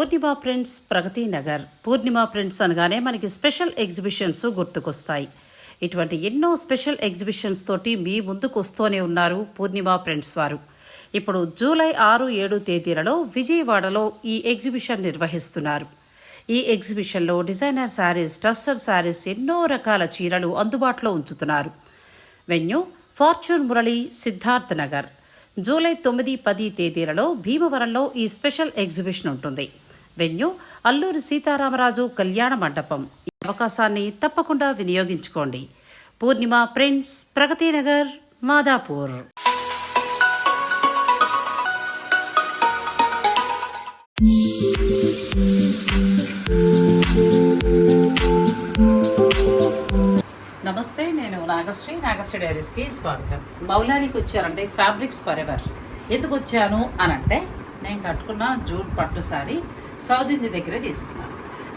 పూర్ణిమ prints Pragathi Nagar. Purnima prints అనగానే మనకి special exhibitions గుర్తుకొస్తాయి. ఇటువంటి ఎన్నో స్పెషల్ ఎగ్జిబిషన్స్ తోటి మీ ముందుకు వస్తూనే ఉన్నారు పూర్ణిమ ప్రింట్స్ వారు. ఇప్పుడు జూలై ఆరు ఏడు తేదీలలో విజయవాడలో ఈ ఎగ్జిబిషన్ నిర్వహిస్తున్నారు. ఈ ఎగ్జిబిషన్లో డిజైనర్ శారీస్ టస్సర్ శారీస్ ఎన్నో రకాల చీరలు అందుబాటులో ఉంచుతున్నారు. Venue Fortune Murali Siddharth Nagar. July తొమ్మిది పది తేదీలలో భీమవరంలో ఈ స్పెషల్ ఎగ్జిబిషన్ ఉంటుంది. వెన్యూ అల్లూరి సీతారామరాజు కళ్యాణ మండపం. ఈ అవకాశాన్ని తప్పకుండా వినియోగించుకోండి. పూర్ణిమ ప్రింట్స్ ప్రగతి నగర్ మాదాపూర్. నమస్తే నేను నాగశ్రీ. నాగశ్రీ డైరీస్కి స్వాగతం. మౌలానికి వచ్చారంటే ఫ్యాబ్రిక్స్ ఫర్ ఎవర్ ఎందుకు వచ్చాను అనంటే నేను కట్టుకున్న జూట్ పట్టు సారీ సౌజన్య దగ్గరే తీసుకున్నాను.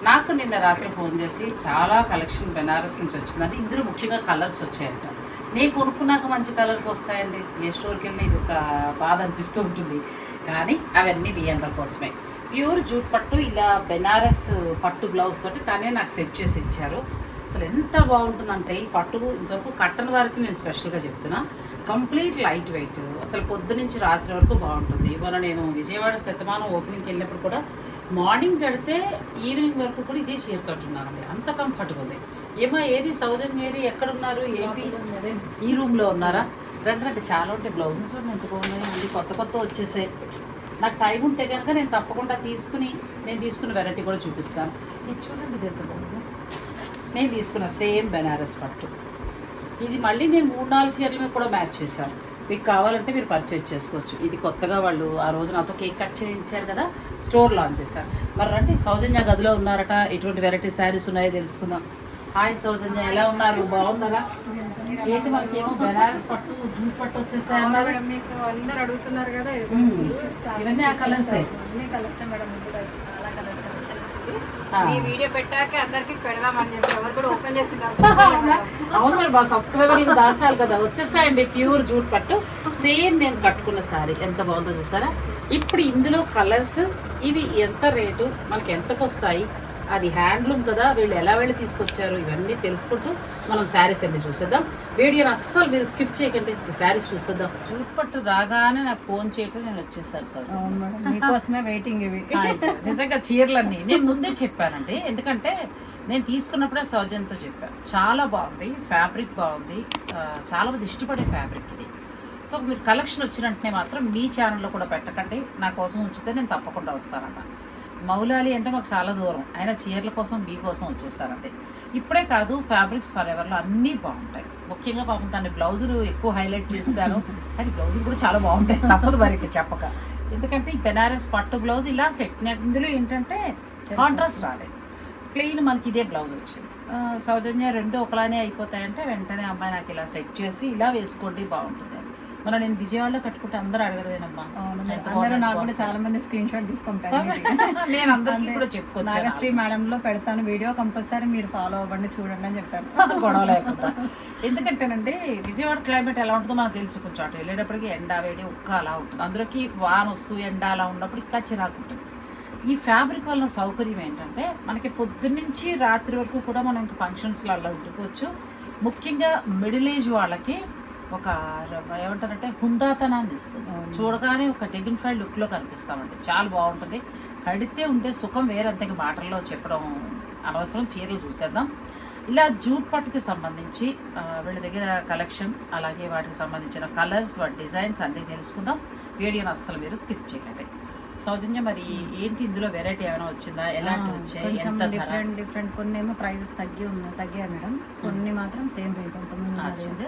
నాకు నిన్న రాత్రి ఫోన్ చేసి చాలా కలెక్షన్ బెనారస్ నుంచి వచ్చిందని ఇందులో ముఖ్యంగా కలర్స్ వచ్చాయంట. నేను కొనుక్కున్నాక మంచి కలర్స్ వస్తాయండి. ఏ స్టోర్కి వెళ్ళి ఇది ఒక బాధ అనిపిస్తూ ఉంటుంది. కానీ అవన్నీ మీ అందరి కోసమే. ప్యూర్ జూట్ పట్టు ఇలా బెనారస్ పట్టు బ్లౌజ్ తోటి తనే నాకు సెట్ చేసి ఇచ్చారు. అసలు ఎంత బాగుంటుందంటే ఈ పట్టు ఇంతవరకు కట్టన్ వరకు నేను స్పెషల్గా చెప్తున్నా. Complete light weight. అసలు పొద్దు నుంచి రాత్రి వరకు బాగుంటుంది. ఇవాళ నేను విజయవాడ శతమానం ఓపెనింగ్కి వెళ్ళినప్పుడు కూడా మార్నింగ్ కడితే ఈవినింగ్ వరకు కూడా ఇదే చీరతోటున్నానండి అంత కంఫర్ట్గా ఉంది. ఏమో ఏది సౌజన్ ఏది ఎక్కడ ఉన్నారు ఏంటి? ఈ రూమ్లో ఉన్నారా? రండి రండి. చాలా ఉంటాయి బ్లౌజ్ చూడండి ఎంత బాగున్నాయి. మళ్ళీ కొత్త కొత్త వచ్చేసాయి. నాకు టైం ఉంటే కనుక నేను తప్పకుండా తీసుకుని నేను తీసుకున్న వెరైటీ కూడా చూపిస్తాను. ఇది చూడండి ఇది ఎంత బాగుంది. నేను తీసుకున్న సేమ్ బెనారస్ పట్టు. ఇది మళ్ళీ నేను మూడు నాలుగు చీరల మీద కూడా మ్యాచ్ చేశాను. మీకు కావాలంటే మీరు పర్చేజ్ చేసుకోవచ్చు. ఇది కొత్తగా వాళ్ళు ఆ రోజు నాతో కేక్ కట్ చేయించారు కదా స్టోర్ లాంచ్ చేశారు. మరి రండి సౌజన్య గదిలో ఉన్నారట ఎటువంటి వెరైటీ శారీస్ ఉన్నాయో తెలుసుకుందాం. హాయ్ సౌజన్య ఎలా ఉన్నారు? బాగున్నారా? ఏంటి బెనారస్ పట్టు జూట్ పట్టు వచ్చేసాయి అన్నారు? మీకు అందరు అడుగుతున్నారు కదా ఇవన్నీ ఆ? అన్ని కలర్స్ మేడం ఇందులో చాలా కలర్స్ కలెక్షన్ వచ్చింది ఆ. ఈ వీడియో పెట్టాక అందరికి పెడదామని చెప్పి ఎవరు కూడా ఓపెన్ చేసి అవునా? అవును మరి మా సబ్స్క్రైబర్లకు దాచాలి కదా. వచ్చేసాయండి ప్యూర్ జూట్ పట్టు. సేమ్ నేను కట్టుకున్న సారీ. ఎంత బాగుందో చూసారా? ఇప్పుడు ఇందులో కలర్స్ ఇవి ఎంత రేటు? మనకి ఎంతకు వస్తాయి అది హ్యాండ్లూమ్ కదా వీళ్ళు ఎలా వెళ్ళి తీసుకొచ్చారు ఇవన్నీ తెలుసుకుంటూ మనం శారీస్ అన్ని చూసేద్దాం. వీడియోని అస్సలు మీరు స్కిప్ చేయకండి శారీస్ చూసేద్దాం. జూట్ పట్టు రాగానే నాకు ఫోన్ చేయటం నేను వచ్చేసాను సార్. మీకోసమే వెయిటింగ్ ఇవి. నిజంగా చీరలన్నీ. నేను ముందే చెప్పానండి ఎందుకంటే నేను తీసుకున్నప్పుడే సౌజన్యతో చెప్పాను చాలా బాగుంది ఫ్యాబ్రిక్ బాగుంది ఆ, చాలా మంది ఇష్టపడే ఫ్యాబ్రిక్ ఇది. సో మీరు కలెక్షన్ వచ్చిన వెంటనే మాత్రం మీ ఛానల్లో కూడా పెట్టకండి నా కోసం ఉంచితే నేను తప్పకుండా వస్తానన్న మౌలాలి అంటే మాకు చాలా దూరం. అయినా చీరల కోసం మీ కోసం వచ్చేస్తారండి. ఇప్పుడే కాదు ఫ్యాబ్రిక్స్ ఫర్ ఎవర్లో అన్నీ బాగుంటాయి. ముఖ్యంగా పాపం దాన్ని బ్లౌజులు ఎక్కువ హైలైట్ చేశారు. కానీ బ్లౌజులు కూడా చాలా బాగుంటాయి. తప్పదు మరికి చెప్పక. ఎందుకంటే ఈ బెనారస్ పట్టు బ్లౌజ్ ఇలా సెట్ ఇందులో ఏంటంటే కాంట్రాస్ట్ రాలేదు ప్లెయిన్ మనకి ఇదే బ్లౌజ్ వచ్చింది. సౌజన్య రెండు ఒకలానే అయిపోతాయంటే వెంటనే అమ్మాయి నాకు ఇలా సెట్ చేసి ఇలా వేసుకోండి బాగుంటుంది. మన నేను విజయవాడలో కట్టుకుంటే అందరూ ఎంత అందరూ నాకు కూడా చాలా మంది స్క్రీన్ షాట్ తీసి పంపారు మీది. నేను అందరికీ కూడా. నాగశ్రీ మేడం లో పెడతాను వీడియో కంపల్సరీ మీరు ఫాలో అవ్వండి చూడండి అని చెప్పారు. గొడవ లేకుండా. ఎందుకంటేనండి విజయవాడ క్లైమేట్ ఎలా ఉంటుందో మనకు తెలుసు కొంచెం అటు వెళ్ళేటప్పటికి ఎండ వేడి ఉక్క అలా ఉంటుంది. అందులోకి వాన వస్తూ ఎండ అలా ఉన్నప్పుడు ఇంకా చిరాకు ఉంటుంది ఈ ఫ్యాబ్రిక్ వల్ల సౌకర్యం ఏంటంటే మనకి పొద్దున్నుంచి రాత్రి వరకు కూడా మనం ఇంకా ఫంక్షన్స్లో అలా ఉండిపోవచ్చు. ముఖ్యంగా మిడిల్ ఏజ్ వాళ్ళకి ఒక ఏమంటారంటే హుందాతనాన్ని ఇస్తుంది. చూడగానే ఒక డిగ్నిఫైడ్ లుక్లో కనిపిస్తామండి. చాలా బాగుంటుంది. కడితే ఉండే సుఖం వేరంతకి మాటల్లో చెప్పడం అనవసరం చీరలు చూసేద్దాం. ఇలా జూట్ పట్టుకి సంబంధించి వీళ్ళ దగ్గర కలెక్షన్ అలాగే వాటికి సంబంధించిన కలర్స్ వాటి డిజైన్స్ అన్నీ తెలుసుకుందాం. వీడియోని అస్సలు మీరు స్కిప్ చేయకండి. సౌజన్య మరి ఏంటి ఇందులో వెరైటీ ఏమైనా వచ్చిందా? ఎలాంటి వచ్చాయి? Different different. కొన్ని ఏమో ప్రైజెస్ తగ్గి ఉన్నాయి తగ్గాయి మేడం. కొన్ని మాత్రం సేమ్ రేంజ్ అచ్చా. రేంజ్.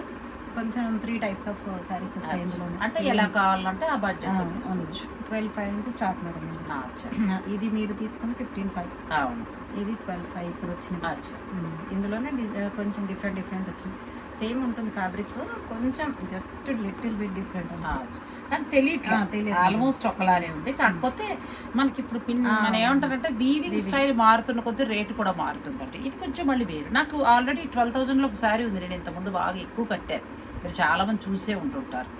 కొంచెం త్రీ టైప్స్ ఆఫ్ సారీస్ వచ్చాయి ఇందులో అంటే ఎలా కావాలంటే ఆ బడ్జెట్ తీసుకోవచ్చు ట్వెల్వ్ ఫైవ్ నుంచి స్టార్ట్ మేడం ఇది. మీరు తీసుకుని ఫిఫ్టీన్ ఫైవ్ ఇది ట్వెల్వ్ ఫైవ్ ఇప్పుడు వచ్చింది. ఇందులోనే కొంచెం డిఫరెంట్ డిఫరెంట్ వచ్చింది. సేమ్ ఉంటుంది ఫ్యాబ్రిక్ కొంచెం జస్ట్ లిటిల్ బిట్ డిఫరెంట్ కానీ తెలియట్లేదు. తెలియదు. ఆల్మోస్ట్ ఒకలానే ఉంది. కాకపోతే మనకి ఇప్పుడు పిన్. మన ఏమంటారంటే వీవింగ్ స్టైల్ మారుతున్న కొద్దీ రేటు కూడా మారుతుందండి. ఇది కొంచెం మళ్ళీ వేరు. నాకు ఆల్రెడీ ట్వెల్వ్ థౌసండ్లో ఒక శారీ ఉంది. నేను ఇంతకుముందు బాగా ఎక్కువ కట్టారు మీరు చాలా మంది చూసే ఉంటుంటారు.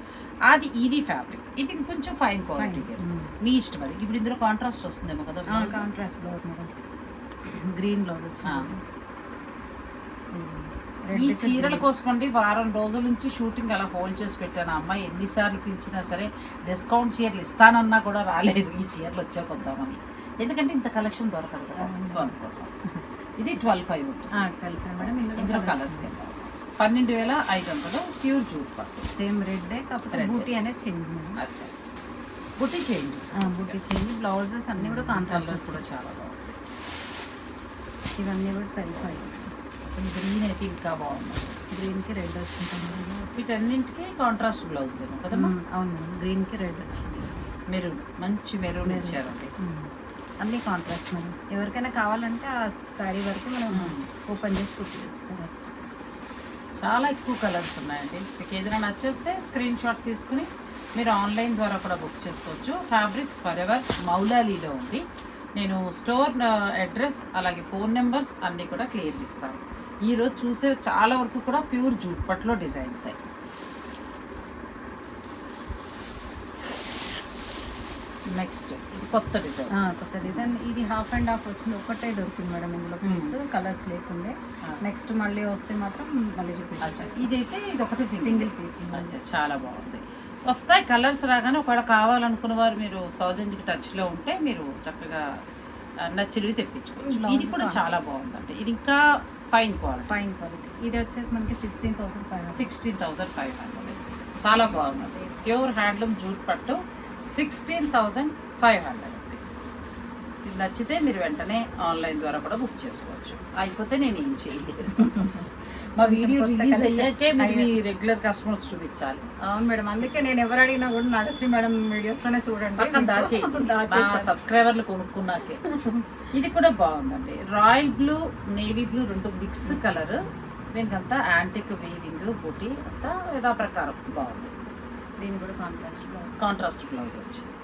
అది ఇది ఫ్యాబ్రిక్ ఇది ఇంకొంచెం ఫైన్ క్వాలిటీ. మీ ఇష్టం అది. ఇప్పుడు ఇందులో కాంట్రాస్ట్ వస్తుందేమో కదా? Contrast blouse madam green blouse ఈ చీరల కోసం అండి వారం రోజుల నుంచి షూటింగ్ అలా హోల్డ్ చేసి పెట్టాను. అమ్మాయి ఎన్నిసార్లు పిలిచినా సరే డిస్కౌంట్ చీరలు ఇస్తానన్నా కూడా రాలేదు. ఈ చీరలు వచ్చా కొద్దామని ఎందుకంటే ఇంత కలెక్షన్ దొరకదు కదా. సో అందుకోసం. ఇది ట్వెల్వ్ ఫైవ్ ఉంటుంది. కలిపి మేడం ఇందులో కలర్స్ పన్నెండు వేల ఐదు వందలు ప్యూర్ జూట్ పట్టు. సేమ్ రెడ్ కాకపోతే. బూటీ అనేది చేంజ్ అచ్చా. బుట్టి చేయండి బూటీ చేంజ్ బ్లౌజెస్ అన్ని కూడా కాంట్రాస్ట్ కూడా చాలా బాగుంది ఇవన్నీ కూడా ఫైవ్ అసలు గ్రీన్ అయితే ఇంకా బాగుంది గ్రీన్కి రెడ్ వచ్చింది వీటన్నింటికి కాంట్రాస్ట్ బ్లౌజ్ కదమ్మా? అవును గ్రీన్కి రెడ్ వచ్చింది. మెరూన్. మంచి మెరూన్. ఇచ్చారండి. అన్నీ కాంట్రాస్ట్ మేడం. ఎవరికైనా కావాలంటే ఆ శారీ వరకు మనం. ఓపెన్ చేసి కుట్టిస్తాం చాలా ఎక్కువ కలర్స్ ఉన్నాయండి. మీకు ఏదైనా నచ్చేస్తే స్క్రీన్ షాట్ తీసుకుని మీరు ఆన్లైన్ ద్వారా కూడా బుక్ చేసుకోవచ్చు. ఫ్యాబ్రిక్స్ ఫర్ ఎవర్ మౌలాలీలో ఉంది. నేను స్టోర్ అడ్రస్ అలాగే ఫోన్ నెంబర్స్ అన్నీ కూడా క్లియర్ ఇస్తాను ఈరోజు చూసే చాలా వరకు కూడా ప్యూర్ జూట్ పట్లో డిజైన్స్ నెక్స్ట్. కొత్త డిజైన్. కొత్త డిజైన్. ఇది హాఫ్ అండ్ హాఫ్ వచ్చింది. ఒకటే దొరికింది మేడం ఇందులో పీస్ కలర్స్ లేకుండే. నెక్స్ట్ మళ్ళీ వస్తే మాత్రం మళ్ళీ రిపీట్ ఇదైతే ఇది ఒకటి సింగిల్ పీస్ చాలా బాగుంది. వస్తాయి కలర్స్ రాగానే ఒకవేళ కావాలనుకున్న వారు మీరు సౌజన్యకి టచ్లో ఉంటే మీరు చక్కగా నచ్చినవి తెప్పించుకోవచ్చు. Blouse ఇది కూడా చాలా. బాగుందండి. ఇది ఇంకా ఫైన్ క్వాలిటీ ఫైన్ క్వాలిటీ ఇది వచ్చేసి మనకి sixteen thousand five sixteen thousand five hundred చాలా బాగుంది. ప్యూర్ హ్యాండ్లూమ్ జూట్ పట్టు. సిక్స్టీన్ థౌజండ్ ఫైవ్ హండ్రెడ్ అండి. ఇది నచ్చితే మీరు వెంటనే ఆన్లైన్ ద్వారా కూడా బుక్ చేసుకోవచ్చు. అయిపోతే నేను ఏం చేయలేదు. మా వీడియో రిలీజ్. అయ్యాకే మీరు మీ. రెగ్యులర్ కస్టమర్స్ చూపించాలి. అవును మేడం అందుకే నేను ఎవరు అడిగినా కూడా నాగశ్రీ మేడం వీడియోస్లోనే చూడండి. పక్కన దాచేయండి. మా దాచేస్తాను. సబ్స్క్రైబర్లు కొనుక్కున్నాకే. ఇది కూడా బాగుందండి. రాయల్ బ్లూ నేవీ బ్లూ రెండు మిక్స్ కలర్. దీనికంతా యాంటిక్ వీవింగ్ బుటీ అంతా యథా ప్రకారం బాగుంది. దీని కూడా కాంట్రాస్ట్ బ్లౌజ్ కాంట్రాస్ట్ బ్లౌజ్ వచ్చింది.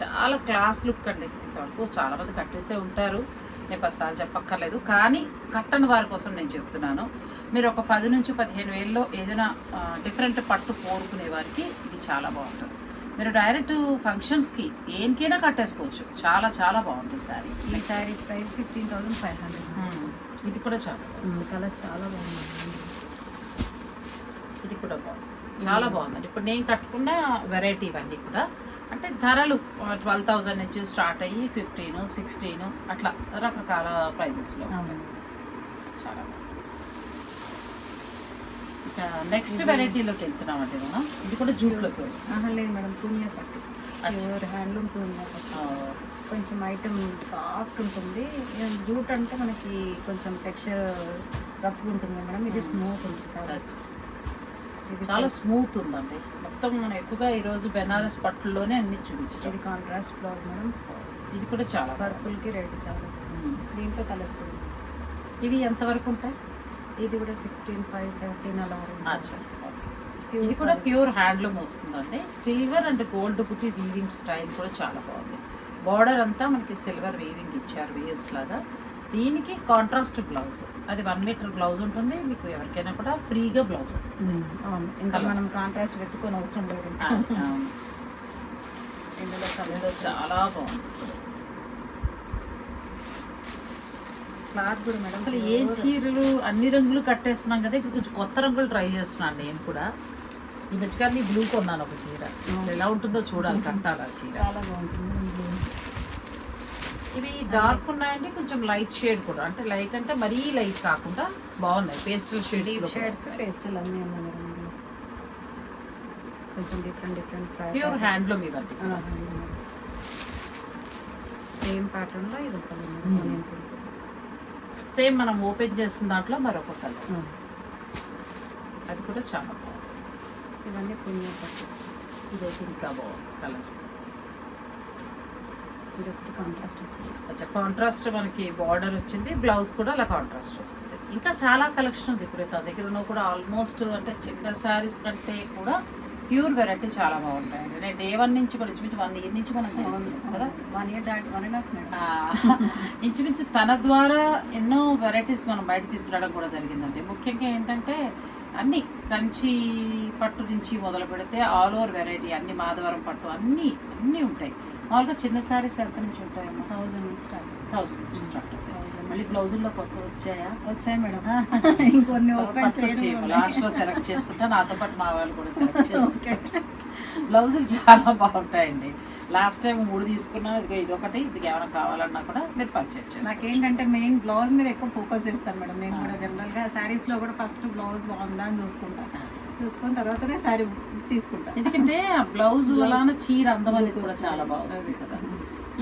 చాలా క్లాస్ లుక్ అండి. ఇంతవరకు చాలా మంది కట్టేసే ఉంటారు. నేను పదిసార్లు చెప్పక్కర్లేదు. కానీ కట్టని వారి కోసం నేను చెప్తున్నాను. మీరు ఒక పది నుంచి పదిహేను వేల్లో ఏదైనా డిఫరెంట్ పట్టు కోరుకునే వారికి ఇది చాలా బాగుంటుంది. మీరు డైరెక్ట్ ఫంక్షన్స్కి దేనికైనా కట్టేసుకోవచ్చు. చాలా చాలా బాగుంటుంది సారీ ఈ saris price fifteen thousand five hundred. ఇది కూడా చాలా కలర్స్ చాలా బాగున్నాయి ఇది కూడా బాగుంది. చాలా బాగుందండి. ఇప్పుడు నేను కట్టుకున్న వెరైటీ ఇవన్నీ కూడా అంటే ధరలు ట్వెల్వ్ థౌజండ్ నుంచి స్టార్ట్ అయ్యి ఫిఫ్టీన్ సిక్స్టీన్ అట్లా రకరకాల ప్రైజెస్లో. చాలా నెక్స్ట్ వెరైటీలోకి వెళ్తున్నామండి మనం. ఇది కూడా జూట్లోకి వస్తుంది. లేదు మేడం పూనియా పట్టు. ప్యూర్ హ్యాండ్లూమ్ పూనియా పట్టు. కొంచెం ఐటమ్ సాఫ్ట్ ఉంటుంది. జూట్ అంటే మనకి కొంచెం టెక్స్చర్ రఫ్ ఉంటుంది మేడం. ఇది స్మూత్ ఉంటుంది. కాబట్టి చాలా స్మూత్ ఉందండి. మొత్తం మనం ఎక్కువగా ఈరోజు బెనారస్ పట్టుల్లోనే అన్ని చూపించడం. ఇది కాంట్రాస్ట్ బ్లౌజ్ మేడం. ఇది కూడా చాలా. పర్పుల్కి రెడ్ చాలా. దీంట్లో కలర్స్ కూడా ఇవి ఎంతవరకు ఉంటాయి? ఇది కూడా సిక్స్టీన్ ఫైవ్ సెవెంటీన్ అలా ఇది కూడా. ప్యూర్ హ్యాండ్లూమ్ వస్తుందండి. సిల్వర్ అండ్ గోల్డ్ పుట్టి వీవింగ్ స్టైల్ కూడా చాలా బాగుంది. బార్డర్ అంతా మనకి సిల్వర్ వీవింగ్ ఇచ్చారు వీవ్స్ లాగా. దీనికి కాంట్రాస్ట్ బ్లౌజ్ అది వన్ మీటర్ బ్లౌజ్ ఉంటుంది. మీకు ఎవరికైనా కూడా ఫ్రీగా బ్లౌజ్ వస్తుంది. ఇంకా. మనం కాంట్రాస్ట్ వెతుకొని అవసరం లేదు. ఇందులో ఇది కలర్స్ చాలా బాగుంది అసలు. క్లాత్ కూడా మేడం అసలు ఏ చీరలు అన్ని రంగులు కట్టేస్తున్నాం కదా. ఇప్పుడు కొంచెం కొత్త రంగులు ట్రై చేస్తున్నాను నేను కూడా. ఈ మధ్యకాలం బ్లూ కొన్నాను ఒక చీర. అసలు ఎలా ఉంటుందో చూడాలి కట్టాలి ఆ చీర. చాలా బాగుంటుంది. ఇవి డార్క్ ఉన్నాయండి కొంచెం లైట్ షేడ్ కూడా. అంటే లైట్ అంటే మరీ లైట్ కాకుండా బాగున్నాయి. పేస్టల్ షేడ్స్ షేడ్స్ పేస్టల్ అన్నీ ఉన్నాయి కొంచెం డిఫరెంట్ డిఫరెంట్ ప్యూర్ హ్యాండ్లూమ్ ఇవన్నీ సేమ్ ప్యాటర్న్లో ఇది ఒక. సేమ్ మనం ఓపెన్ చేసిన దాంట్లో మరొక కలర్. అది కూడా చాలా బాగుంది. ఇవన్నీ పుణ్య పట్టు ఇదైతే ఇంకా బాగుంది కలర్. ఇది ఒకటి కాంట్రాస్ట్ వచ్చింది. అచ్చా కాంట్రాస్ట్ మనకి బార్డర్ వచ్చింది బ్లౌజ్ కూడా అలా కాంట్రాస్ట్ వస్తుంది. ఇంకా చాలా కలెక్షన్ ఉంది. ఇప్పుడు తన దగ్గర ఉన్న కూడా ఆల్మోస్ట్ అంటే చిన్న శారీస్ కంటే కూడా ప్యూర్ వెరైటీ చాలా బాగుంటాయండి నేను డే వన్ నుంచి కూడా ఇంచుమించు వన్ ఇయర్ నుంచి మనం చేస్తున్నాం కదా. వన్ ఇయర్ దాటి వన్ అండ్ హాఫ్ ఇంచుమించు తన ద్వారా ఎన్నో వెరైటీస్ మనం బయట తీసుకురావడం కూడా జరిగిందండి. ముఖ్యంగా ఏంటంటే అన్ని కంచి పట్టు నుంచి మొదలు పెడితే ఆల్ ఓవర్ వెరైటీ అన్ని మాధవరం పట్టు అన్నీ అన్నీ ఉంటాయి. మామూలుగా చిన్న శారీస్ ఎంత నుంచి ఉంటాయమ్మా థౌజండ్ స్టార్ట్. థౌసండ్ నుంచి స్టార్ట్ అవుతాయి. మళ్ళీ బ్లౌజుల్లో కొత్త వచ్చాయా? వచ్చాయి మేడం. ఇంకొన్ని ఓపెన్ చేయడం లాస్ట్లో సెలెక్ట్ చేసుకుంటా. నాతో పాటు మా వాళ్ళు కూడా సెలెక్ట్ చేసుకుంటారు. బ్లౌజులు చాలా బాగుంటాయండి. లాస్ట్ టైం మూడు తీసుకున్నా ఇదిగో ఇదొకటి ఇది ఏమైనా కావాలన్నా కూడా మీరు పర్చేజ్ చేసుకోండి నాకేంటంటే మెయిన్ బ్లౌజ్ మీద ఎక్కువ ఫోకస్ చేస్తాను మేడం. నేను కూడా జనరల్గా శారీస్లో కూడా ఫస్ట్ బ్లౌజ్ బాగుందా అని చూసుకుంటా. చూసుకున్న తర్వాతనే శారీ తీసుకుంటా. ఎందుకంటే ఆ బ్లౌజ్ వలన చీర అందం అనేది కూడా చాలా బాగా వస్తుంది కదా.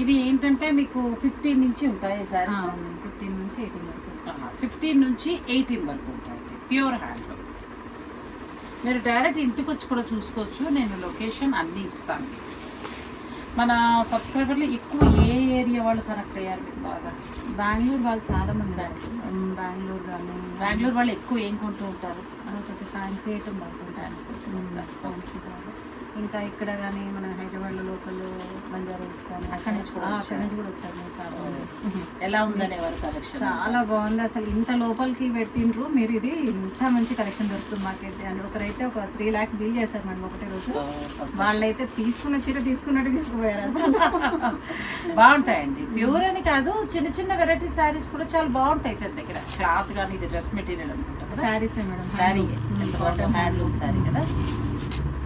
ఇవి ఏంటంటే మీకు ఫిఫ్టీన్ నుంచి ఉంటాయి సారీస్ ఫిఫ్టీన్ నుంచి ఎయిటీన్ వరకు. ఫిఫ్టీన్ నుంచి ఎయిటీన్ వరకు ఉంటాయండి ప్యూర్ హ్యాండ్ మీరు డైరెక్ట్ ఇంటికి వచ్చి కూడా చూసుకోవచ్చు. నేను లొకేషన్ అన్నీ ఇస్తాను. మీకు. మన సబ్స్క్రైబర్లు ఎక్కువ ఏ ఏరియా వాళ్ళు కనెక్ట్ అయ్యారు మీకు బాగా? బెంగళూరు వాళ్ళు చాలా మంది ఉన్నారు. బెంగళూరు. కానీ బెంగళూరు వాళ్ళు ఎక్కువ ఏం కొంటూ ఉంటారు? కొంచెం ఫ్యాన్సీ ఐటమ్ పడుతుంటారు ఇంకా ఇక్కడ కానీ మన హైదరాబాద్లో లోకల్ బంజారా హిల్స్ కానీ అక్కడి నుంచి కూడా అక్కడి నుంచి కూడా వచ్చారు. మేము చాలా. ఎలా ఉందనే వారి కలెక్షన్ చాలా బాగుంది. అసలు ఇంత లోపలికి పెట్టిండ్రు. మీరు ఇది ఇంత మంచి కలెక్షన్ దొరుకుతుంది మాకైతే. అండ్ ఒకరైతే ఒక త్రీ ల్యాక్స్ బిల్ చేశారు మేడం ఒకటే రోజు. వాళ్ళైతే తీసుకున్న చీర తీసుకున్నట్టు తీసుకుపోయారు అసలు. బాగుంటాయండి. ప్యూర్ అని కాదు చిన్న చిన్న వెరైటీ శారీస్ కూడా చాలా బాగుంటాయి తన దగ్గర. క్లాత్ కానీ ఇది డ్రెస్ మెటీరియల్ అనుకుంటా శారీసే మేడం. శారీ హ్యాండ్లూమ్ శారీ కదా?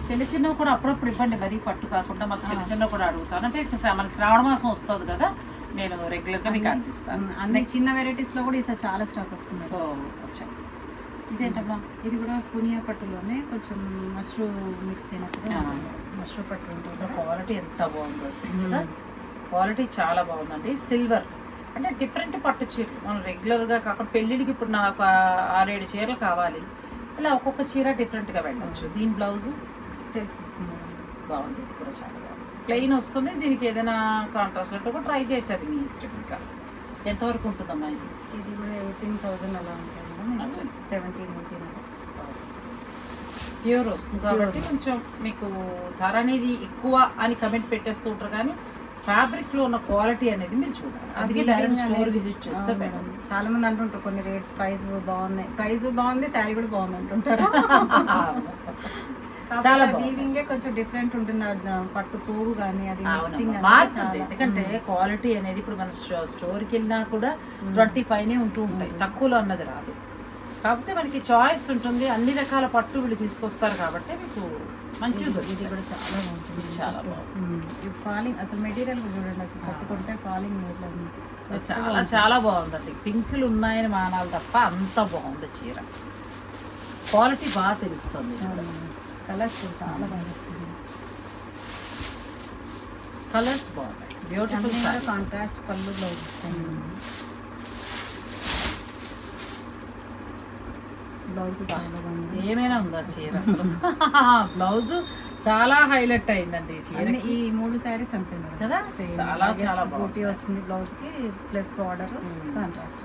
చిన్న చిన్నవి కూడా అప్పుడప్పుడు ఇవ్వండి మరీ పట్టు కాకుండా మాకు చిన్న చిన్నవి కూడా అడుగుతాను. అంటే ఇక మనకి శ్రావణ మాసం వస్తుంది కదా నేను రెగ్యులర్గా మీకు అందిస్తాను. అన్ని చిన్న వెరైటీస్లో కూడా ఈసారి చాలా స్టాక్ వచ్చింది. వచ్చాయి. ఇదేంటమ్మా? ఇది కూడా పునియా పట్టులోనే కొంచెం మష్రూ మిక్స్ అయినట్టుగా ఆ. మష్రూ పట్టు ఉంటుంది క్వాలిటీ ఎంత బాగుందో అసలు క్వాలిటీ చాలా బాగుందండి. సిల్వర్ అంటే డిఫరెంట్ పట్టు చీరలు. మనం రెగ్యులర్గా కాకుండా పెళ్ళిళ్ళకి ఇప్పుడు నాకు ఆరేడు చీరలు కావాలి. ఇలా ఒక్కొక్క చీర డిఫరెంట్గా వెళ్ళచ్చు దీని బ్లౌజ్ సెల్ఫ్ ఇస్తుంది. బాగుంది ఇది కూడా చాలా బాగుంది. ప్లెయిన్ వస్తుంది దీనికి ఏదైనా కాంట్రాస్ట్ కూడా ట్రై చేయొచ్చు అది మీ ఇష్టం ఇంకా ఎంతవరకు ఉంటుందమ్మా ఇది? ఇది కూడా ఎయిటీన్ థౌజండ్ అలా ఉంటుంది. సెవెంటీన్ ఎయిటీన్ అలా ప్యూర్ వస్తుంది కాబట్టి కొంచెం మీకు ధర అనేది ఎక్కువ అని కమెంట్ పెట్టేస్తూ ఉంటారు కానీ ఫ్యాబ్రిక్లో ఉన్న క్వాలిటీ అనేది మీరు చూడాలి. అందుకే డైరెక్ట్ స్టోర్ విజిట్ చేస్తే మేడం. చాలా మంది అంటుంటారు కొన్ని రేట్స్ ప్రైస్ బాగున్నాయి. ప్రైస్ బాగుంది శారీ కూడా బాగుంది అంటుంటారు. చాలా వీవింగ్ కొంచెం డిఫరెంట్ ఉంటుంది. పట్టు పోగు కానీ అది మిక్సింగ్ మారుతుంది. ఎందుకంటే క్వాలిటీ అనేది ఇప్పుడు మన స్టో- స్టోర్కి వెళ్ళినా కూడా ట్వంటీ పైనే ఉంటూ ఉంటాయి. తక్కువలో అన్నది రాదు. కాకపోతే మనకి చాయిస్ ఉంటుంది. అన్ని రకాల పట్టు వీళ్ళు తీసుకొస్తారు కాబట్టి మీకు మంచిగా ఇది దొరుకుతుంది కూడా చాలా బాగుంటుంది. చాలా బాగుంది. ఫాలింగ్ అసలు మెటీరియల్ చూడండి అసలు పట్టుకుంటే ఫాలింగ్. చాలా చాలా బాగుందండి. పింకులు ఉన్నాయని మానాలు తప్ప అంత బాగుంది చీర. క్వాలిటీ బాగా తెలుస్తుంది. కలర్స్ చాలా బాగా వచ్చింది కలర్స్ బాగున్నాయి బ్యూటిఫుల్ కాంట్రాస్ట్ పళ్ళు బ్లౌజ్ ఇస్తాయి బ్లౌజ్ బాగుంది ఏమైనా ఉందా చీర అసలు? బ్లౌజ్ చాలా హైలైట్ అయిందండి ఈ చీర ఈ మూడు శారీస్ అంతే కదా? చాలా, చాలా బాగుంది. వస్తుంది బ్లౌజ్కి ప్లస్ బార్డర్ కాంట్రాస్ట్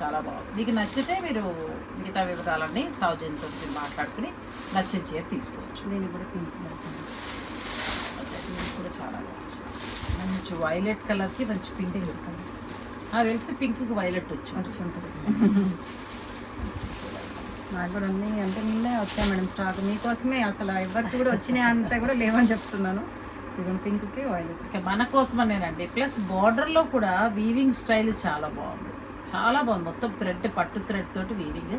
చాలా బాగుంది. మీకు నచ్చితే మీరు మిగతా వివరాలన్నీ సౌజన్యంతో మాట్లాడుకుని నచ్చిన చీర తీసుకోవచ్చు. దీనికి కూడా పింక్ ఇది కూడా చాలా బాగుంది. మంచి వైలెట్ కలర్కి మంచి పింక్ నాకు తెలిసి పింక్కి వైలెట్ వచ్చి వచ్చి ఉంటుంది. నాకు కూడా అన్ని అంటే నిన్నే వచ్చాయి మేడం స్టాక్. మీకోసమే అసలు ఎవరికి కూడా వచ్చినాయి అంతా కూడా లేవని చెప్తున్నాను. ఇది పింక్కి వైలెట్. ఇక మన కోసమనేనండి. ప్లస్ బార్డర్లో కూడా వీవింగ్ స్టైల్ చాలా బాగుంది. చాలా బాగుంది. మొత్తం థ్రెడ్ పట్టు థ్రెడ్ తోటి వీవింగ్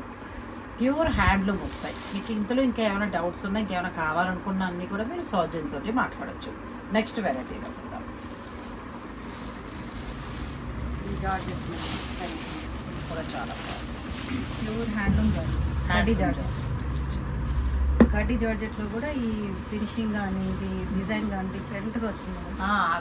ప్యూర్ హ్యాండ్లూమ్ వస్తాయి. మీకు ఇంతలో ఇంకా ఏమైనా డౌట్స్ ఉన్నా ఇంకేమైనా కావాలనుకున్నా అన్నీ కూడా మీరు సౌజన్ తోటి మాట్లాడచ్చు. నెక్స్ట్ వెరైటీలో కూడా కూడా చాలా బాగుంది. Pure handloom georgette. కడ్డీ జార్జెట్. కడ్డీ జార్జెట్లో కూడా ఈ ఫినిషింగ్ కానీ ఇది డిజైన్ కానీ డిఫరెంట్గా వచ్చింది.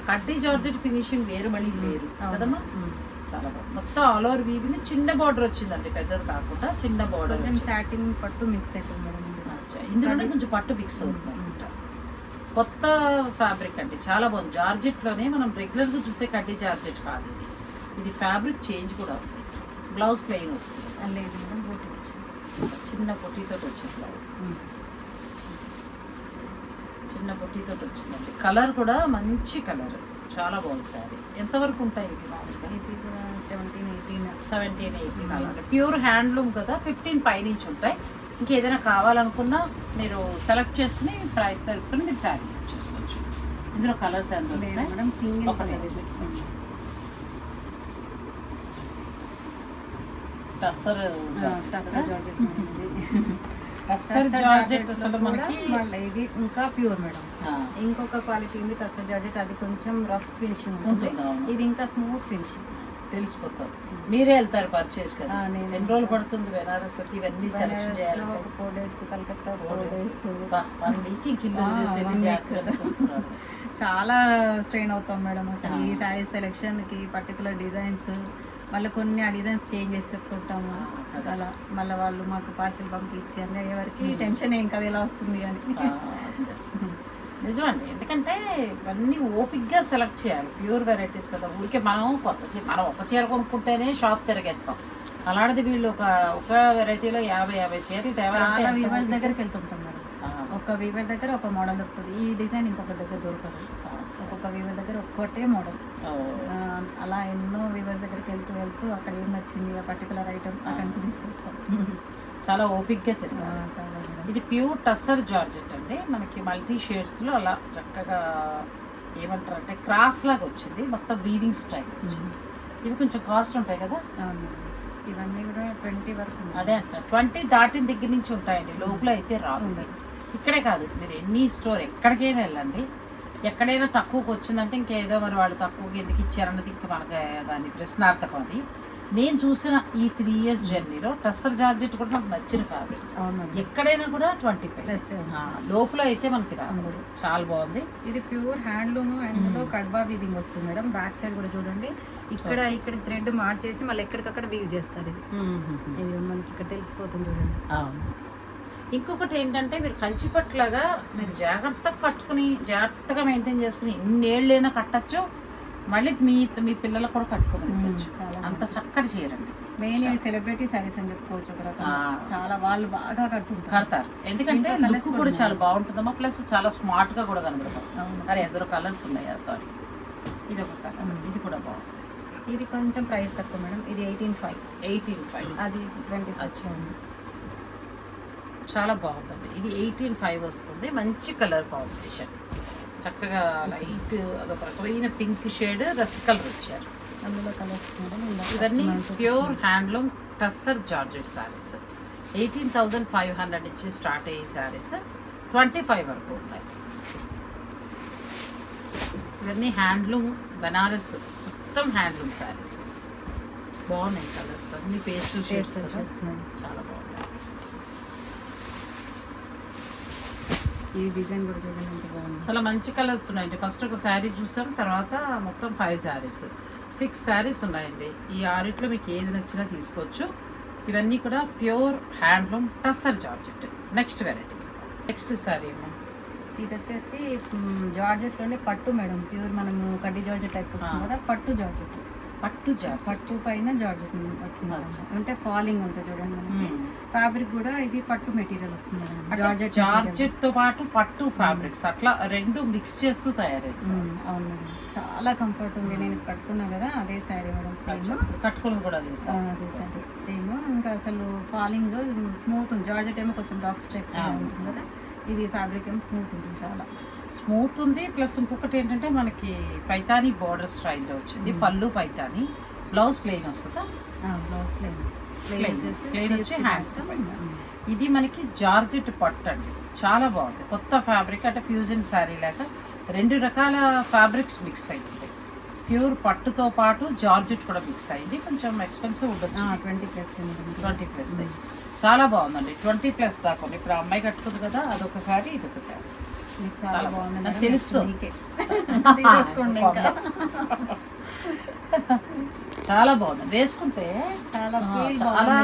కడ్డీ జార్జెట్ ఫినిషింగ్ వేరు మళ్ళీ వేరు. కదమ్మా? మ్మ్. చాలా బాగుంది. మొత్తం ఆల్ ఓవర్ వీవింగ్ చిన్న బార్డర్ వచ్చిందండి పెద్దది కాకుండా చిన్న బార్డర్ కొంచెం సాటిన్ పట్టు మిక్స్ అవుతుంది మేడం ఇందులో. ఇందులోనే కొంచెం పట్టు మిక్స్ అవుతుంది అనమాట కొత్త ఫ్యాబ్రిక్ అండి చాలా బాగుంది. జార్జెట్లోనే మనం రెగ్యులర్గా చూసే కడ్డీ జార్జెట్ కాదు ఇది. ఇది ఫ్యాబ్రిక్ చేంజ్ కూడా ఉంది. బ్లౌజ్ ప్లెయిన్ వస్తుంది. ఆ, లేదు మేడం బూటీ వచ్చింది. చిన్న పొట్టితో వచ్చింది బ్లౌజ్ చిన్న పొట్టితో వచ్చిందండి. కలర్ కూడా మంచి కలర్ చాలా బాగుంది శారీ ఎంతవరకు ఉంటాయి సెవెంటీన్ ఎయిటీన్ సెవెంటీన్ ఎయిటీన్. అలాగే ప్యూర్ హ్యాండ్లూమ్ కదా ఫిఫ్టీన్ పైనుంచి ఉంటాయి. ఇంకేదైనా కావాలనుకున్నా మీరు సెలెక్ట్ చేసుకుని ప్రైస్ తెలుసుకుని మీరు శారీ బుక్ చేసుకోవచ్చు ఇందులో కలర్స్ ఎంత madam single tussar tussar georgette. Tussar georgette అసలు మనకి ఇది ఇంకా ప్యూర్ మేడం. ఇంకొక క్వాలిటీ ఉంది టసర్ జార్జెట్ అది కొంచెం రఫ్ ఫినిషింగ్ ఉంటుంది. ఇది ఇంకా స్మూత్ ఫినిషింగ్. తెలిసిపోతుంది మీరే వెళ్తారు పర్చేస్ కదా? ఎన్ని రోజులు పడుతుంది బెనారస్ ఇవన్నీ సెలెక్షన్ చేయాలి four days Calcutta four days one week kilo చాలా స్ట్రెయిన్ అవుతాం మేడం అసలు. ఈ శారీ సెలెక్షన్కి పర్టికులర్ డిజైన్స్ మళ్ళీ కొన్ని ఆ డిజైన్స్ చేంజ్ చేసి కదా. అలా మళ్ళీ వాళ్ళు మాకు పార్సిల్ పంపించి అన్నీ అయ్యేవరకు టెన్షన్ ఏం కదా ఇలా వస్తుంది అని. నిజమండి. ఎందుకంటే ఇవన్నీ ఓపిక్గా సెలెక్ట్ చేయాలి. ప్యూర్ వెరైటీస్ కదా. ఊరికే మనం కొత్త చీర మనం ఒక చీర కొనుక్కుంటేనే షాప్ తిరిగేస్తాం. అలాంటిది వీళ్ళు ఒక ఒక వెరైటీలో యాభై యాభై చీరలు ఓపిక? దగ్గరికి వెళ్తుంటాం. మేడం ఆ, ఒక వీవర్ దగ్గర ఒక మోడల్ దొరుకుతుంది. ఈ డిజైన్ ఇంకొక దగ్గర దొరకదు. ఒక్కొక్క వీవర్ దగ్గర ఒక్కటే మోడల్ అలా ఎన్నో వీవర్స్ దగ్గరికి వెళ్తూ వెళ్తూ అక్కడ ఏం నచ్చింది ఆ పర్టికులర్ ఐటమ్ అక్కడి నుంచి తీసుకొస్తాం. చాలా ఓపిక్గా మేడం. ఇది ప్యూర్ టస్సర్ జార్జెట్ అండి. మనకి మల్టీ షేడ్స్లో అలా చక్కగా ఏమంటారు అంటే క్రాస్ లాగా వచ్చింది. మొత్తం వీవింగ్ స్టైల్ వచ్చింది. ఇవి కొంచెం కాస్ట్ ఉంటాయి కదా. ఇవన్నీ కూడా ట్వంటీ వరకు. అదే అంట ట్వంటీ దాటిన దగ్గర నుంచి ఉంటాయండి. లోపల అయితే రాదు ఇక్కడే కాదు మీరు ఎన్ని స్టోర్ ఎక్కడికైనా వెళ్ళండి. ఎక్కడైనా తక్కువకి వచ్చిందంటే ఇంకేదో మరి వాళ్ళు తక్కువకి ఎందుకు ఇచ్చారన్నది ఇంకా మనకి దాని ప్రశ్నార్థకం అది. నేను చూసిన ఈ త్రీ ఇయర్స్ జర్నీలో టస్సర్ జార్జెట్ కూడా నాకు నచ్చిన ఫ్యాబ్రిక్. ఎక్కడైనా కూడా ట్వంటీ ఫైవ్ లోపల అయితే మనకి రాదు. చాలా బాగుంది. ఇది ప్యూర్ హ్యాండ్లూమ్ అండ్ కడ్వా వీవింగ్ వస్తుంది మేడం. బ్యాక్ సైడ్ కూడా చూడండి. ఇక్కడ ఇక్కడ థ్రెడ్ మార్చేసి మళ్ళీ ఎక్కడికక్కడ వీవ్ చేస్తారు ఇది. ఇది మనకి ఇక్కడ తెలిసిపోతుంది చూడండి. అవును. ఇంకొకటి ఏంటంటే మీరు కంచిపట్లాగా మీరు జాగ్రత్తగా కట్టుకుని జాగ్రత్తగా మెయింటైన్ చేసుకుని ఇన్నేళ్ళైనా కట్టచ్చు. మళ్ళీ మీ మీ పిల్లలకు కూడా కట్టుకోగలగచ్చు చాలా అంత చక్కటి చీరండి మెయిన్ సెలబ్రిటీ సారీస్ అని చెప్పుకోవచ్చు ఒక. చాలా వాళ్ళు బాగా కట్టుంటారు కడతారు. ఎందుకంటే లుక్ కూడా చాలా బాగుంటుందమ్మా. ప్లస్ చాలా స్మార్ట్గా కూడా కనబడతాం. అరే ఎదురు కలర్స్ ఉన్నాయా? సారీ. ఇది ఒక కలర్. ఇది కూడా బాగుంది. ఇది కొంచెం ప్రైస్ తక్కువ మేడం. ఇది ఎయిటీన్ ఫైవ్. Eighteen five. అది ట్వంటీ అచ్చా. చాలా బాగుందండి. ఇది ఎయిటీన్ ఫైవ్ వస్తుంది. మంచి కలర్ కాంబినేషన్. చక్కగా లైట్ అదొక రకమైన పింక్ షేడ్ రస్ట్ కలర్ ఇచ్చారు. ఇవన్నీ. Pure handloom tussar georgette saris. Eighteen thousand five hundred నుంచి స్టార్ట్ అయ్యే శారీస్ ట్వంటీ ఫైవ్ వరకు ఉన్నాయి. ఇవన్నీ హ్యాండ్లూమ్ బనారస్ మొత్తం హ్యాండ్లూమ్ శారీస్. బాగున్నాయి కలర్స్. అన్ని పేస్టల్ షేడ్స్. చాలా బాగున్నాయి. ఈ డిజైన్ కూడా చూడండి ఎంత బాగుంది. చాలా మంచి కలర్స్ ఉన్నాయండి. ఫస్ట్ ఒక శారీ చూసాం తర్వాత మొత్తం ఫైవ్ శారీస్. సిక్స్ శారీస్ ఉన్నాయండి. ఈ ఆరిట్లో మీకు ఏది నచ్చినా తీసుకోవచ్చు. ఇవన్నీ కూడా pure handloom tussar georgette. Next variety next sari ఏమో ఇది వచ్చేసి మ్, జార్జెట్లోనే పట్టు మేడం. ప్యూర్ మనము కడ్డీ జార్జెట్ టైప్ వస్తుంది. కదా పట్టు జార్జెట్. పట్టు జార్జెట్. పట్టు పైన జార్జెట్ వచ్చింది. అంటే ఫాలింగ్ ఉంటుంది చూడండి మనకి. ఫ్యాబ్రిక్ కూడా ఇది పట్టు మెటీరియల్ వస్తుంది జార్జెట్ జార్జెట్తో పాటు పట్టు ఫ్యాబ్రిక్స్ అట్లా రెండు మిక్స్ చేస్తూ తయారైంది అవును మేడం. చాలా కంఫర్ట్ ఉంది. నేను కట్టుకున్నా కదా అదే శారీ మేడం సేమ్ కట్టుకున్నది కూడా అది అదే శారీ సేమ్ ఇంకా అసలు ఫాలింగ్ స్మూత్ ఉంది. జార్జెట్ ఏమో కొంచెం రఫ్ స్ట్రెచ్ ఆ. ఉంటుంది కదా. ఇది ఫ్యాబ్రిక్ ఏమో స్మూత్ ఉంటుంది చాలా. స్మూత్ ఉంది. ప్లస్ ఇంకొకటి ఏంటంటే మనకి పైతానీ బార్డర్ స్టైల్లో వచ్చింది. పళ్ళు పైతానీ. బ్లౌజ్ ప్లెయిన్ వస్తుందా? Blouse plain Plain. Plain వచ్చి పైన. ఇది మనకి జార్జెట్ పట్టు అండి. చాలా బాగుంది. కొత్త ఫ్యాబ్రిక్ అంటే ఫ్యూజన్ శారీ లాగా రెండు రకాల ఫ్యాబ్రిక్స్ మిక్స్ అయింది ప్యూర్ పట్టుతో పాటు జార్జెట్ కూడా మిక్స్ అయింది. కొంచెం ఎక్స్పెన్సివ్ ఉండొచ్చు. Twenty plus twenty plus. చాలా బాగుందండి. ట్వంటీ ప్లస్ దాకా. ఇప్పుడు అమ్మాయి కట్టుకుంది కదా అదొకసారి ఇదొకసారి చాలా బాగుంది. తెలుసు. తీసేసుకోండి ఇంకా. చాలా బాగుంది. వేసుకుంటే చాలా చాలా.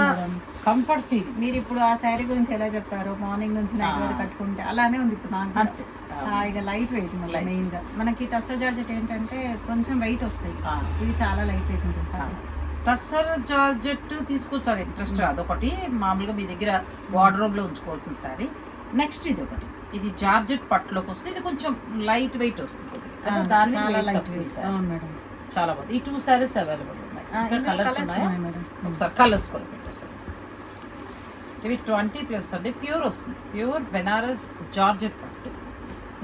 కంఫర్ట్ ఫీల్ మీరు ఇప్పుడు ఆ శారీ గురించి ఎలా చెప్పారు మార్నింగ్ నుంచి నైట్ వరకు కట్టుకుంటే అలానే ఉంది ఇప్పుడు నాకు. హాయిగా లైట్ వెయిట్. మెయిన్గా. మనకి టస్సర్ జార్జెట్ ఏంటంటే కొంచెం వెయిట్ వస్తాయి. ఇది చాలా లైట్ వెయిట్ ఉంటుంది. టస్సర్ జార్జెట్ తీసుకొచ్చారు ఇంట్రెస్ట్ అదొకటి. మామూలుగా మీ దగ్గర వార్డ్రోబ్లో ఉంచుకోవాల్సిన సారీ నెక్స్ట్ ఇది ఒకటి. ఇది జార్జెట్ పట్టులోకి వస్తుంది. ఇది కొంచెం లైట్ వెయిట్ వస్తుంది కొద్దిగా. దాని లైట్ చాలా బాగుంది. ఈ టూ సారీస్ అవైలబుల్ ఉన్నాయి. ఇంకా కలర్స్ ఉన్నాయా. ఒకసారి కలర్స్ కూడా పెట్టేస్తాను ఇవి ట్వంటీ ప్లస్ అండి. ప్యూర్ వస్తుంది. ప్యూర్ బెనారస్ జార్జెట్ పట్టు.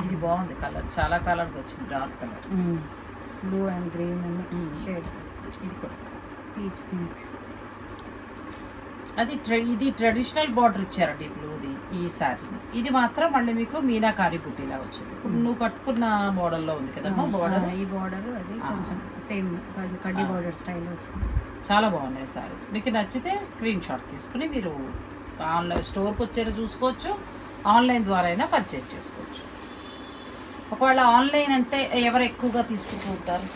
ఇది బాగుంది కలర్ చాలా కలర్ వచ్చింది. Dark colour blue and green Mm. Shades ఇది కూడా. పీచ్ పింక్ అది ఇది ట్రెడిషనల్ బార్డర్ ఇచ్చారండి బ్లూది ఈ శారీని ఇది మాత్రం మళ్ళీ మీకు మీనాకారి బుట్టిలా వచ్చింది. ఇప్పుడు నువ్వు కట్టుకున్న మోడల్లో ఉంది కదమ్మా బార్డర్ ఈ బార్డర్ అది కొంచెం సేమ్ కడ్డీ బార్డర్ స్టైల్ వచ్చింది. చాలా బాగున్నాయి సారీస్ మీకు నచ్చితే స్క్రీన్ షాట్ తీసుకుని మీరు ఆన్లైన్ స్టోర్కి వచ్చేలా చూసుకోవచ్చు ఆన్లైన్ ద్వారా అయినా పర్చేజ్ చేసుకోవచ్చు. ఒకవేళ ఆన్లైన్ అంటే ఎవరు ఎక్కువగా తీసుకుంటూ ఉంటారు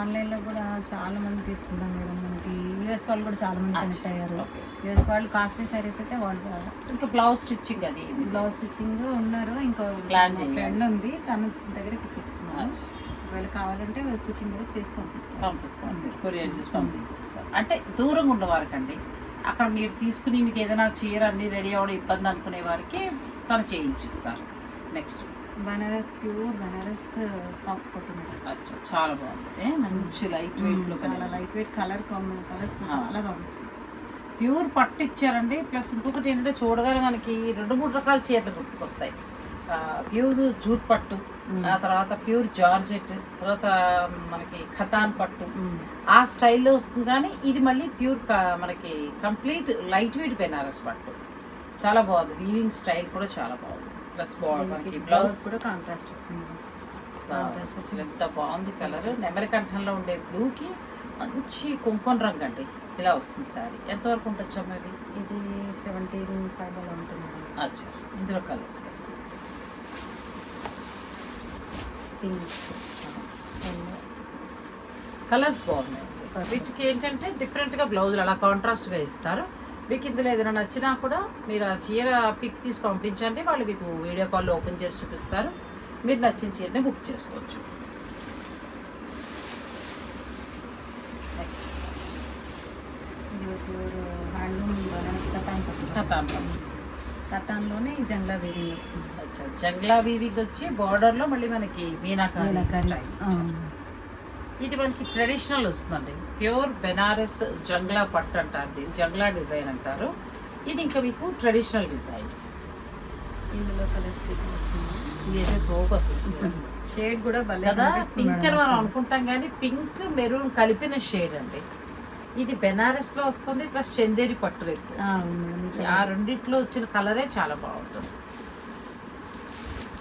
ఆన్లైన్లో కూడా చాలా మంది తీసుకుంటాం మేడం. మనకి యూఎస్ వాళ్ళు కూడా చాలా మంది కనెక్ట్ అయ్యారు యూఎస్ వాళ్ళు కాస్ట్లీ సారీస్ అయితే వాళ్ళు ఇంకా బ్లౌజ్ స్టిచ్చింగ్ అది బ్లౌజ్ స్టిచ్చింగ్ ఉన్నారు. ఇంకా. ఫ్రెండ్ ఉంది. తన దగ్గర ఇప్పిస్తున్నాను ఒకవేళ కావాలంటే స్టిచ్చింగ్ కూడా చేసి పంపిస్తాను. పంపిస్తాను. కొరియర్ చేసి పంపించేస్తారు. అంటే దూరంగా ఉన్న వారికండి. అక్కడ మీరు తీసుకుని మీకు ఏదైనా చీర అన్ని రెడీ అవ్వడం ఇబ్బంది అనుకునే వారికి తను చేయించిస్తారు. Next. Banaras pure Banaras soft cotton అచ్చా చాలా బాగుంది. మంచి లైట్ వెయిట్లో చాలా light weight colour combination colours చాలా బాగుంది. ప్యూర్ పట్టు ఇచ్చారండి. ప్లస్ ఇంకొకటి ఏంటంటే చూడగానే మనకి రెండు మూడు రకాల చీరలు గుర్తుకొస్తాయి. ప్యూర్ జూట్ పట్టు ఆ తర్వాత ప్యూర్ జార్జెట్ తర్వాత మనకి ఖతాన్ పట్టు. ఆ స్టైల్లో వస్తుంది కానీ ఇది మళ్ళీ ప్యూర్ క- మనకి కంప్లీట్ లైట్ వెయిట్ బెనారస్ పట్టు. చాలా బాగుంది. వీవింగ్ స్టైల్ కూడా చాలా బాగుంది. ప్లస్ మనకి బ్లౌజ్ బ్లౌజ్ కూడా కాంట్రాస్ట్ వస్తుంది. కాంట్రాస్ట్ అసలు ఎంత బాగుంది కలర్ నెమలి కంఠంలో ఉండే బ్లూకి మంచి కుంకుమ రంగు అండి. ఇలా వస్తుంది సారీ ఎంతవరకు ఉండొచ్చు అమ్మ ఇవి ఇది సెవెంటీన్ ఫైవ్ అలా ఉంటుంది అచ్చా. ఇందులో కలర్స్ పింక్ కలర్స్ బాగున్నాయి వీటికి ఏంటంటే డిఫరెంట్గా బ్లౌజులు అలా కాంట్రాస్ట్గా ఇస్తారు. మీకు ఇందులో ఏదైనా నచ్చినా కూడా మీరు ఆ చీర పిక్ తీసి పంపించండి. వాళ్ళు మీకు వీడియో కాల్లో ఓపెన్ చేసి చూపిస్తారు. మీరు నచ్చిన చీరని బుక్ చేసుకోవచ్చు. నెక్స్ట్ కథాన్లోనే జంగ్లా వేరింగ్ వస్తుంది. అచ్చా జంగ్లా వీవింగ్ వచ్చి బార్డర్లో మళ్ళీ మనకి మీనాకారి. స్టైల్. ఇది మనకి ట్రెడిషనల్ వస్తుందండి. ప్యూర్ బెనారస్ జంగ్లా పట్టు అంటారు దీన్ని జంగ్లా డిజైన్ అంటారు. ఇది ఇంకా మీకు ట్రెడిషనల్ డిజైన్. ఇందులో కలర్స్ వస్తుంది ఇది అయితే తోపు అసలు షేడ్ కూడా కదా పింక్ అని మనం. అనుకుంటాం కానీ పింక్ మెరూన్ కలిపిన షేడ్ అండి. ఇది బెనారస్లో వస్తుంది ప్లస్ చందేరి పట్టు ఎక్కువ ఆ, వస్తుంది. రెండిట్లో వచ్చిన కలరే చాలా బాగుంటుంది.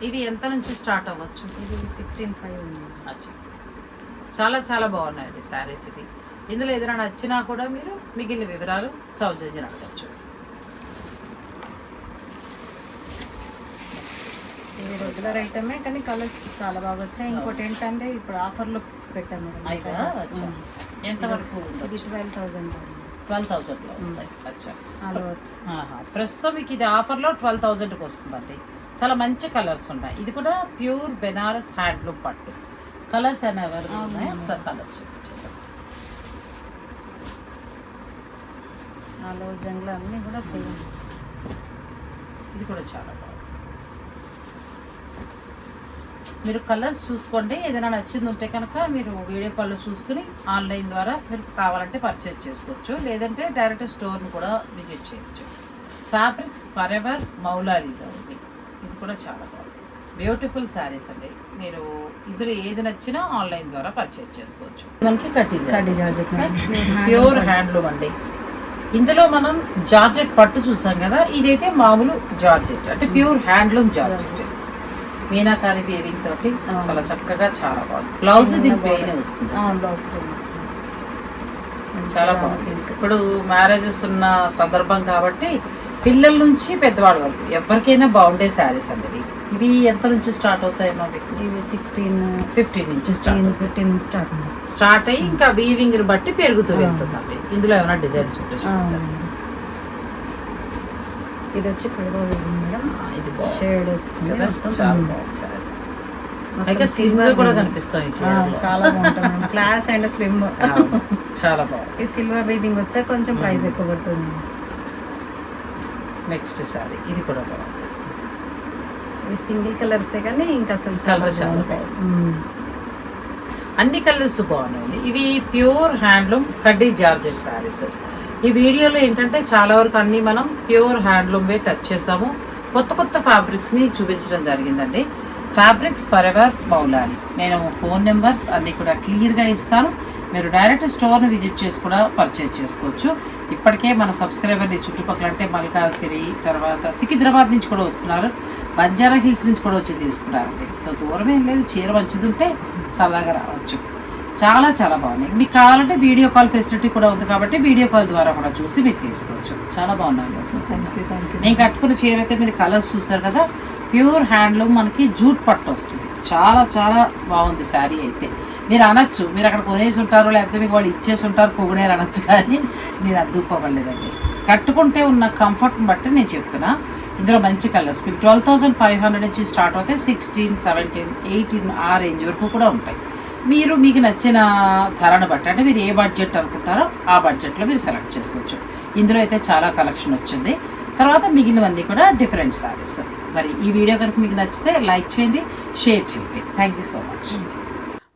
ఇది ఎంత నుంచి స్టార్ట్ అవ్వచ్చు? ఇది సిక్స్టీన్ ఫైవ్ అచ్చా. చాలా చాలా బాగున్నాయండి శారీస్ ఇవి. ఇందులో ఏదైనా నచ్చినా కూడా మీరు మిగిలిన వివరాలు సౌజన్యం అడగచ్చు. ఇది రెగ్యులర్ ఐటమే కానీ కలర్స్ చాలా బాగా వచ్చాయి. ఇంకోటి ఏంటంటే ఇప్పుడు ఆఫర్లో పెట్టాము ఇది ట్వెల్వ్ థౌజండ్ ట్వెల్వ్ థౌజండ్లో వస్తాయి. ప్రస్తుతం మీకు ఇది ఆఫర్లో ట్వెల్వ్ థౌజండ్కి వస్తుందండి. చాలా మంచి కలర్స్ ఉన్నాయి. ఇది కూడా ప్యూర్ బెనారస్ హ్యాండ్లూమ్ పట్టు. కలర్స్ అనేవి అవైలబుల్ ఉన్నాయి ఒకసారి కలర్స్ చూపించండి ఆల్ జంగ్లా అన్నీ కూడా సేమ్. ఇది కూడా చాలా బాగుంది. మీరు కలర్స్ చూసుకోండి. ఏదైనా నచ్చింది ఉంటే కనుక మీరు వీడియో కాల్లో చూసుకుని ఆన్లైన్ ద్వారా మీరు కావాలంటే పర్చేజ్ చేసుకోవచ్చు. లేదంటే డైరెక్ట్ స్టోర్ని కూడా విజిట్ చేయొచ్చు. ఫ్యాబ్రిక్స్ ఫర్ ఎవర్ మౌలాలీలో ఉంది ఇది కూడా చాలా బాగుంది. బ్యూటిఫుల్ శారీస్ అండి. మీరు ఇందులో ఏది నచ్చినా ఆన్లైన్ ద్వారా పర్చేజ్ చేసుకోవచ్చు. మనకి కట్టి ప్యూర్ హ్యాండ్లూమ్ అండి. ఇందులో మనం జార్జెట్ పట్టు చూసాం కదా ఇదైతే మామూలు జార్జెట్ అంటే pure handloom georgette. Meenakari weaving తోటి. చాలా చక్కగా చాలా బాగుంది. బ్లౌజ్ దీని ప్లెయిన్ వస్తుంది. బ్లౌజ్ వస్తుంది. చాలా బాగుంది. ఇప్పుడు మ్యారేజెస్ ఉన్న సందర్భం కాబట్టి పిల్లల నుంచి పెద్దవాళ్ళ వరకు ఎవరికైనా బాగుండే శారీస్ అండి ఇవి ఎంత నుంచి స్టార్ట్ అవుతాయి మా ఇవి సిక్స్టీన్ ఫిఫ్టీన్ నుంచి స్టార్ట్ ఫిఫ్టీన్ స్టార్ట్ స్టార్ట్ అయ్యి ఇంకా వీవింగ్ బట్టి పెరుగుతూ వెళ్తుందండి. ఇందులో ఏమైనా డిజైన్స్ ఉంటే చూడండి ఇది వచ్చి మేడం. ఇది షేడ్ వస్తుంది పైగా స్లిమ్గా కూడా. కనిపిస్తాయి. చాలా బాగుంటుంది క్లాస్ అండ్ స్లిమ్ చాలా బాగుంది. ఈ సిల్వర్ బీదింగ్ వస్తే కొంచెం ప్రైస్ ఎక్కువ పడుతుంది. నెక్స్ట్ సారీ. ఇది కూడా బాగుంది. ఇవి సింగిల్ కలర్సే కానీ ఇంకా అసలు ఉమ్. అన్ని కలర్స్ బాగున్నాయి ఇవి ప్యూర్ హ్యాండ్లూమ్ కడ్డీ జార్జెట్ శారీస్. ఈ వీడియోలో ఏంటంటే చాలా వరకు అన్నీ మనం ప్యూర్ హ్యాండ్లూమ్వే టచ్ చేసాము. కొత్త కొత్త ఫ్యాబ్రిక్స్ని చూపించడం జరిగిందండి. ఫ్యాబ్రిక్స్ ఫర్ ఎవర్ మౌలాని నేను ఫోన్ నెంబర్స్ అన్నీ కూడా క్లియర్గా ఇస్తాను. మీరు డైరెక్ట్ స్టోర్ని విజిట్ చేసి కూడా పర్చేజ్ చేసుకోవచ్చు. ఇప్పటికే మన సబ్స్క్రైబర్ని చుట్టుపక్కల అంటే మల్కాజ్గిరి తర్వాత సికింద్రాబాద్ నుంచి కూడా వస్తున్నారు. బంజారా హిల్స్ నుంచి కూడా వచ్చి తీసుకున్నారండి సో దూరం ఏం లేదు చీర మంచిది ఉంటే సరదాగా రావచ్చు. చాలా చాలా బాగున్నాయి. మీకు కావాలంటే వీడియో కాల్ ఫెసిలిటీ కూడా ఉంది కాబట్టి వీడియో కాల్ ద్వారా కూడా చూసి మీరు తీసుకోవచ్చు. చాలా బాగున్నాయి అసలు. నేను కట్టుకున్న చీర అయితే మీరు కలర్స్ చూసారు కదా ప్యూర్ హ్యాండ్లూమ్ మనకి జూట్ పట్టు వస్తుంది. చాలా చాలా బాగుంది శారీ అయితే. మీరు అనొచ్చు. మీరు అక్కడ కొనేసి ఉంటారు లేకపోతే మీకు వాళ్ళు ఇచ్చేసి ఉంటారు పొగిడేరు అనొచ్చు కానీ నేను అద్దుకోవలేదండి కట్టుకుంటే ఉన్న కంఫర్ట్ని బట్టి నేను చెప్తున్నా. ఇందులో మంచి కలర్స్. మీకు ట్వెల్వ్ థౌసండ్ ఫైవ్ హండ్రెడ్ నుంచి స్టార్ట్ అవుతాయి. సిక్స్టీన్ సెవెంటీన్ ఎయిటీన్ ఆ రేంజ్ వరకు కూడా ఉంటాయి. మీరు మీకు నచ్చిన ధరను బట్టి అంటే మీరు ఏ బడ్జెట్ అనుకుంటారో ఆ బడ్జెట్లో మీరు సెలెక్ట్ చేసుకోవచ్చు. ఇందులో అయితే చాలా కలెక్షన్ వచ్చింది. తర్వాత మిగిలినవన్నీ కూడా డిఫరెంట్ సారీస్. మరి ఈ వీడియో కనుక మీకు నచ్చితే లైక్ చేయండి షేర్ చేయండి. Thank you so much.